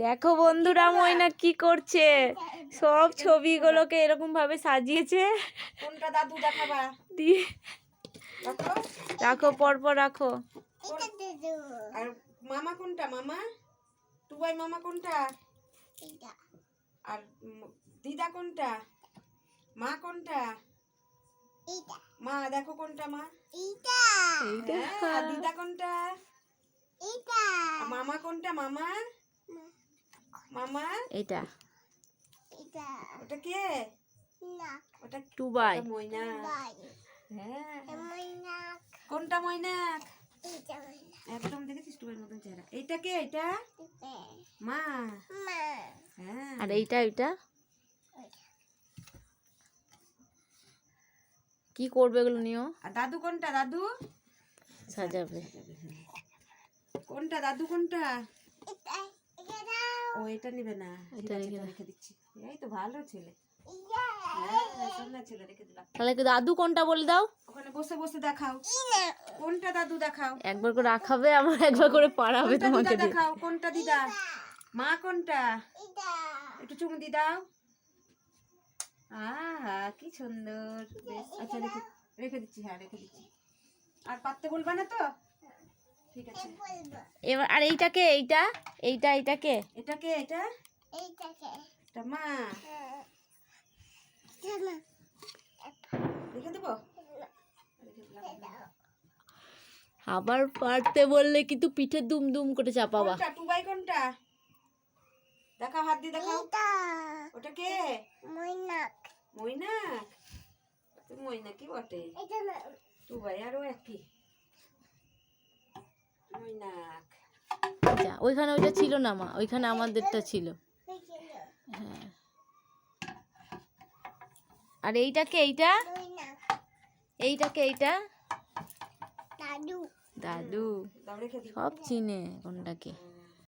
দেখো বন্ধুরা ময়না কি করছে? সব ছবিগুলোকে এরকম ভাবে সাজিয়েছে। কোনটা দাদু দেখাবা? রাখো পরপর রাখো। আর মামা কোনটা মামা? টুবাই মামা কোনটা? আর দিদা কোনটা? মা কোনটা? মা দেখো কোনটা মা। হ্যাঁ, আর দিদা কোনটা? মামা কোনটা মামা? মামা? এইটা ওটা কে? ওটা টুবাই। ময়না হ্যাঁ। কোনটা ময়নাক একদম দেখেছিস টুবাইয়ের মতন চেহারা। এইটা কে? এটা মা। হ্যাঁ। আর এইটা এইটা? কি করবে এগুলো নিও আর দাদু কোনটা? দাদু? সাজাবে। কোনটা? দাদু কোনটা? ও এটা নিবে না। এটা রেখে দিচ্ছি। এই তো ভালো ছেলে। হ্যাঁ সুন্দর ছেলে রেখে দিলাম। তাহলে দাদু কোনটা বলে দাও? ওখানে বসে বসে দেখাও। কোনটা দাদু দেখাও? একবার করে রাখাবে আবার একবার করে পাড়াবে তোমাকে দেখাও? কোনটা দিদা? মা কোনটা? একটু চুমু দি দাও। আহা কি সুন্দর। বেশ আচ্ছা রেখে রেখে দিচ্ছি হ্যাঁ রেখে দিচ্ছি। আর পাততে বলবা না তো? ঠিক আছে। এবার আর এইটাকে এইটা? এইটা এটা কে এটা? কে এটা মা। রেখে দেবো? আবার পারতে বললে কিন্তু পিঠে দুম দুম করে চাপাবা। কোনটা টুবাই কোনটা? দেখাও হাত দিয়ে দেখাও। ওটা কে ময়নাক তো ময়নাকি বটে টুবাই আরও একই। ময়নাক যা ওইখানে ওইটা ছিল না মা ওইখানে আমাদেরটা ছিল। হ্যাঁ। আর এইটাকে এইটা? এইটাকে এইটা? দাদু। দাদু। সব চিনে কোনটাকে